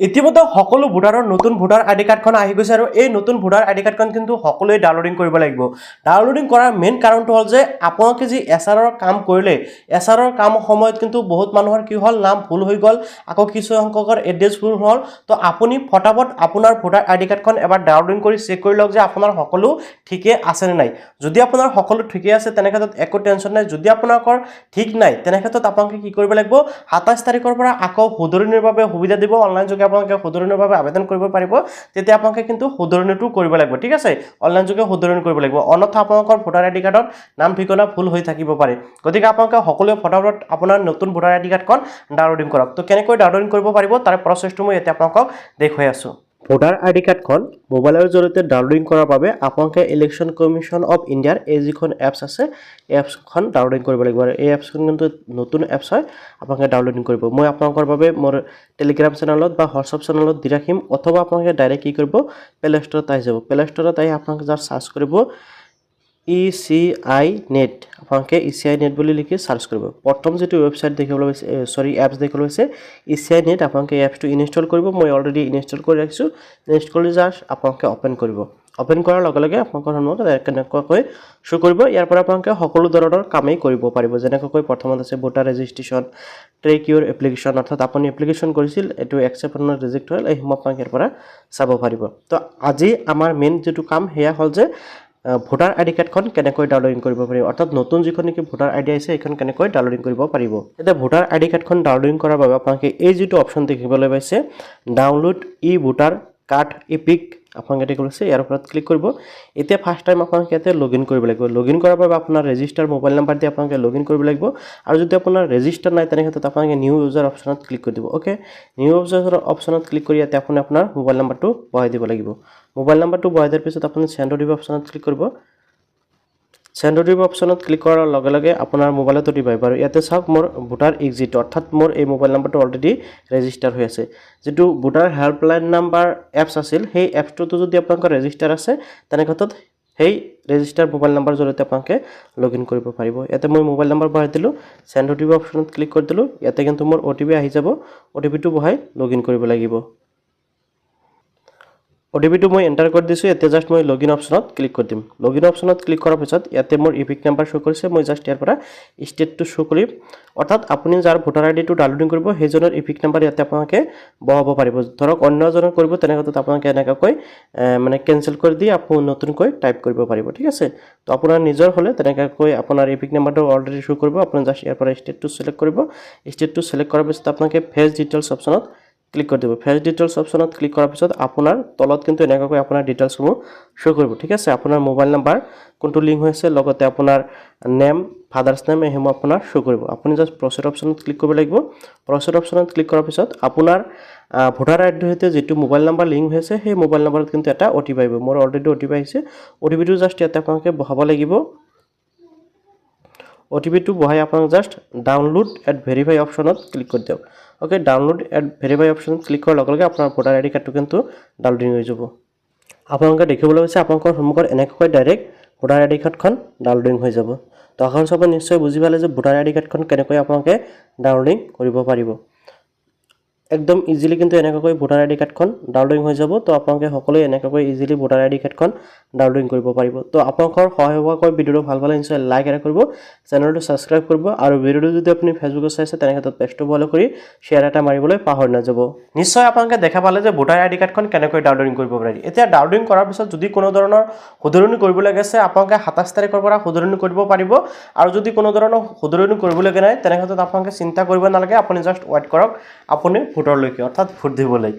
ইতিমধ্যে সকলো ভোটাৰৰ নতুন ভোটাৰ আই ডি কাৰ্ডখন আহি গৈছে আৰু এই নতুন ভোটাৰ আই ডি কাৰ্ডখন কিন্তু সকলোৱে ডাউনলোডিং কৰিব লাগিব। ডাউনলোডিং কৰাৰ মেইন কাৰণটো হ'ল যে আপোনালোকে যি এছ আৰৰ কাম কৰিলে এছ আৰৰ কাম সময়ত কিন্তু বহুত মানুহৰ কি হ'ল, নাম ভুল হৈ গ'ল, আকৌ কিছু সংখ্যকৰ এড্ৰেছ ভুল হ'ল। তো আপুনি ফটাফট আপোনাৰ ভোটাৰ আই ডি কাৰ্ডখন এবাৰ ডাউনলোডিং কৰি চেক কৰি লওক যে আপোনাৰ সকলো ঠিকে আছেনে নাই। যদি আপোনাৰ সকলো ঠিকে আছে, তেনে ক্ষেত্ৰত একো টেনশ্যন নাই। যদি আপোনালোকৰ ঠিক নাই, তেনে ক্ষেত্ৰত আপোনালোকে কি কৰিব লাগিব, সাতাইছ তাৰিখৰ পৰা আকৌ শুধৰণিৰ বাবে সুবিধা দিব অনলাইন যোগে আপোনালোকে বাবে আবেদন কৰিব পাৰিব, তেতিয়া আপোনালোকে কিন্তু শুধৰণিটো কৰিব লাগিব, ঠিক আছে? অনলাইন যোগে শুধৰণি কৰিব লাগিব। অন্যথা আপোনালোকৰ ভোটাৰ আই ডি কাৰ্ডত নাম ঠিকনা ভুল হৈ থাকিব পাৰে। গতিকে আপোনালোকে সকলোৱে ফটাফট আপোনাৰ নতুন ভোটাৰ আই ডি কাৰ্ডখন ডাউনলোডিং কৰক। তো কেনেকৈ ডাউনলোডিং কৰিব পাৰিব, তাৰ প্ৰচেছটো মই এতিয়া আপোনালোকক দেখুৱাই আছোঁ। ভোটাৰ আই ডি কাৰ্ডখন মোবাইলৰ জৰিয়তে ডাউনলোডিং কৰাৰ বাবে আপোনালোকে ইলেকশ্যন কমিশ্যন অফ ইণ্ডিয়াৰ এই যিখন এপছ আছে এপছখন ডাউনলোডিং কৰিব লাগিব। আৰু এই এপছখন কিন্তু নতুন এপছ হয়, আপোনালোকে ডাউনলোডিং কৰিব। মই আপোনালোকৰ বাবে মোৰ টেলিগ্ৰাম চেনেলত বা হোৱাটছআপ চেনেলত দি ৰাখিম, অথবা আপোনালোকে ডাইৰেক্ট কি কৰিব প্লে' ষ্টৰত আহি যাব। প্লে' ষ্টৰত আহি আপোনালোকে যাৰ চাৰ্চ কৰিব ই চি আই নেট আপোনালোকে আই নেট বুলি লিখি চাৰ্চ কৰিব। প্ৰথম যিটো ৱেবছাইট দেখিবলৈ পাইছে চৰি এপছ দেখিবলৈ পাইছে আই নেট আপোনালোকে এপছটো ইনষ্টল কৰিব। মই অলৰেডি ইনষ্টল কৰি ৰাখিছোঁ। ইনষ্টল কৰি জাষ্ট আপোনালোকে অ'পেন কৰিব। অ'পেন কৰাৰ লগে লগে আপোনালোকৰ সন্মুখত কেনেকুৱাকৈ শ্ব' কৰিব, ইয়াৰ পৰা আপোনালোকে সকলো ধৰণৰ কামেই কৰিব পাৰিব। যেনেকৈ প্ৰথমত আছে voter registration track your application অৰ্থাৎ আপুনি এপ্লিকেশ্যন কৰিছিল, এইটো একচেপ্ট আপোনাৰ ৰিজেক্ট হ'ল এইসমূহ আপোনালোকে ইয়াৰ পৰা চাব পাৰিব। তো আজি আমাৰ মেইন যিটো কাম, সেয়া হ'ল যে ভোটাৰ আই ডি কাৰ্ডখন কেনেকৈ ডাউনলোডিং কৰিব পাৰিব অৰ্থাৎ নতুন যিখন নেকি ভোটাৰ আই ডি আহিছে সেইখন কেনেকৈ ডাউনলোডিং কৰিব পাৰিব? এতিয়া ভোটাৰ আই ডি কাৰ্ডখন ডাউনলোডিং কৰাৰ বাবে আপোনালোকে এই যিটো অপশ্যন দেখিবলৈ পাইছে download e voter card EPIC আপোনালোকে দেখিবলৈ পাইছে ইয়াৰ ওপৰত ক্লিক কৰিব। এতিয়া ফাৰ্ষ্ট টাইম আপোনালোকে ইয়াতে লগ ইন কৰিব লাগিব। লগ ইন কৰাৰ বাবে আপোনাৰ ৰেজিষ্টাৰ মোবাইল নাম্বাৰ দি আপোনালোকে লগ ইন কৰিব লাগিব। আৰু যদি আপোনাৰ ৰেজিষ্টাৰ নাই তেনে ক্ষেত্ৰত আপোনালোকে নিউ ইউজাৰ অপশ্যনত ক্লিক কৰি দিব অ'কে নিউ ইউজাৰ অপশ্যনত ক্লিক কৰি ইয়াতে আপুনি আপোনাৰ মোবাইল নাম্বাৰটো বহাই দিব লাগিব। মোবাইল নাম্বাৰটো বহাই দিয়াৰ পিছত আপুনি চেণ্ড দিব অপশ্যনত ক্লিক কৰিব। চেণ্ড দিব অপশ্যনত ক্লিক কৰাৰ লগে লগে আপোনাৰ মোবাইলত অ' টি পি আহিব। আৰু ইয়াতে চাওক মোৰ ভোটাৰ এক্সিট অৰ্থাৎ মোৰ এই মোবাইল নাম্বাৰটো অলৰেডি ৰেজিষ্টাৰ হৈ আছে। যিটো ভোটাৰ হেল্পলাইন নাম্বাৰ এপছ আছিল সেই এপছটোতো যদি আপোনালোকৰ ৰেজিষ্টাৰ আছে তেনে ক্ষেত্ৰত সেই ৰেজিষ্টাৰ মোবাইল নাম্বাৰ জৰিয়তে আপোনালোকে লগ ইন কৰিব পাৰিব। ইয়াতে মই মোবাইল নাম্বাৰ বহাই দিলোঁ চেণ্ড অ' টি পি অপশ্যনত ক্লিক কৰি দিলোঁ ইয়াতে কিন্তু মোৰ অ' টি পি আহি যাব অ' টি পিটো বহাই লগ ইন কৰিব লাগিব। অ' টি পিটো মই এণ্টাৰ কৰি দিছোঁ এতিয়া জাষ্ট মই লগ ইন অপশ্যনত ক্লিক কৰি দিম। লগ ইন অপশ্যনত ক্লিক কৰাৰ পিছত ইয়াতে মোৰ ইপিক নাম্বাৰ শ্ব' কৰিছে মই জাষ্ট ইয়াৰ পৰা ষ্টেটটো শ্ব' কৰিম। অৰ্থাৎ আপুনি যাৰ ভোটাৰ আই ডিটো ডাউনলোডিং কৰিব সেইজনৰ ইপিক নাম্বাৰ ইয়াতে আপোনালোকে বহাব পাৰিব। ধৰক অন্য এজনৰ কৰিব তেনে ক্ষেত্ৰত আপোনালোকে এনেকুৱাকৈ মানে কেঞ্চেল কৰি দি আকৌ নতুনকৈ টাইপ কৰিব পাৰিব ঠিক আছে? তো আপোনাৰ নিজৰ হ'লে তেনেকুৱাকৈ আপোনাৰ ইপিক নাম্বাৰটো অলৰেডি শ্ব' কৰিব আপুনি জাষ্ট ইয়াৰ পৰা ষ্টেটটো চিলেক্ট কৰিব। ষ্টেটটো চিলেক্ট কৰাৰ পিছত আপোনালোকে ফেচ ডিটেইলছ অপশ্যনত ক্লিক কৰি দিব। ফেচ ডিটেইলছ অপশ্যনত ক্লিক কৰাৰ পিছত আপোনাৰ তলত কিন্তু এনেকুৱাকৈ আপোনাৰ ডিটেইলছসমূহ শ্ব' কৰিব। ঠিক আছে আপোনাৰ মোবাইল নাম্বাৰ কোনটো লিংক হৈ আছে লগতে আপোনাৰ নেম ফাদাৰ্ছ নেম এইসমূহ আপোনাৰ শ্ব' কৰিব। আপুনি জাষ্ট প্ৰচেড অপশ্যনত ক্লিক কৰিব লাগিব। প্ৰচেড অপশ্যনত ক্লিক কৰাৰ পিছত আপোনাৰ ভোটাৰ আইডিৰ সৈতে যিটো মোবাইল নাম্বাৰ লিংক হৈ আছে সেই মোবাইল নাম্বাৰত কিন্তু এটা অ' টি পি আহিব। মোৰ অলৰেডি অ' টি পি আহিছে। অ' টি পিটো জাষ্ট ইয়াতে আপোনালোকে বহাব লাগিব। অ' টি পিটো বহাই আপোনালোক জাষ্ট ডাউনলোড এট ভেৰিফাই অপশ্যনত ক্লিক কৰি দিয়ক। অ'কে ডাউনলোড এট ভেৰিফাই অপশ্যনত ক্লিক কৰাৰ লগে লগে আপোনাৰ ভোটাৰ আই ডি কাৰ্ডটো কিন্তু ডাউনলোডিং হৈ যাব। আপোনালোকে দেখিবলৈ পাইছে আপোনালোকৰ সন্মুখত এনেকৈ ডাইৰেক্ট ভোটাৰ আই ডি কাৰ্ডখন ডাউনলোডিং হৈ যাব। তো আশা কৰিছোঁ আপুনি নিশ্চয় বুজি পালে যে ভোটাৰ আই ডি কাৰ্ডখন কেনেকৈ আপোনালোকে ডাউনলোডিং কৰিব পাৰিব। একদম ইজিলি কিন্তু এনেকুৱাকৈ ভোটাৰ আই ডি কাৰ্ডখন ডাউনলোডিং হৈ যাব। তো আপোনালোকে সকলোৱে এনেকুৱাকৈ ইজিলি ভোটাৰ আই ডি কাৰ্ডখন ডাউনলোডিং কৰিব পাৰিব। তো আপোনালোকৰ সহায় হোৱাকৈ ভিডিঅ'টো ভালো পালে নিশ্চয় লাইক এটা কৰিব চেনেলটো ছাবস্ক্ৰাইব কৰিব আৰু ভিডিঅ'টো যদি আপুনি ফেচবুকত চাইছে তেনে ক্ষেত্ৰত পেজটো ফ'ল' কৰি শ্বেয়াৰ এটা মাৰিবলৈ পাহৰি নাযাব। নিশ্চয় আপোনালোকে দেখা পালে যে ভোটাৰ আই ডি কাৰ্ডখন কেনেকৈ ডাউনলোডিং কৰিব পাৰি। এতিয়া ডাউনলোডিং কৰাৰ পিছত যদি কোনো ধৰণৰ শুধৰণি কৰিবলগীয়া আছে আপোনালোকে সাতাইছ তাৰিখৰ পৰা শুধৰণি কৰিব পাৰিব। আৰু যদি কোনো ধৰণৰ শুধৰণি কৰিবলগীয়া নাই তেনে ক্ষেত্ৰত আপোনালোকে চিন্তা কৰিব নালাগে, আপুনি জাষ্ট ৱেইট কৰক, আপুনি ভোটৰলৈকে অৰ্থাৎ ফুট দিবলৈ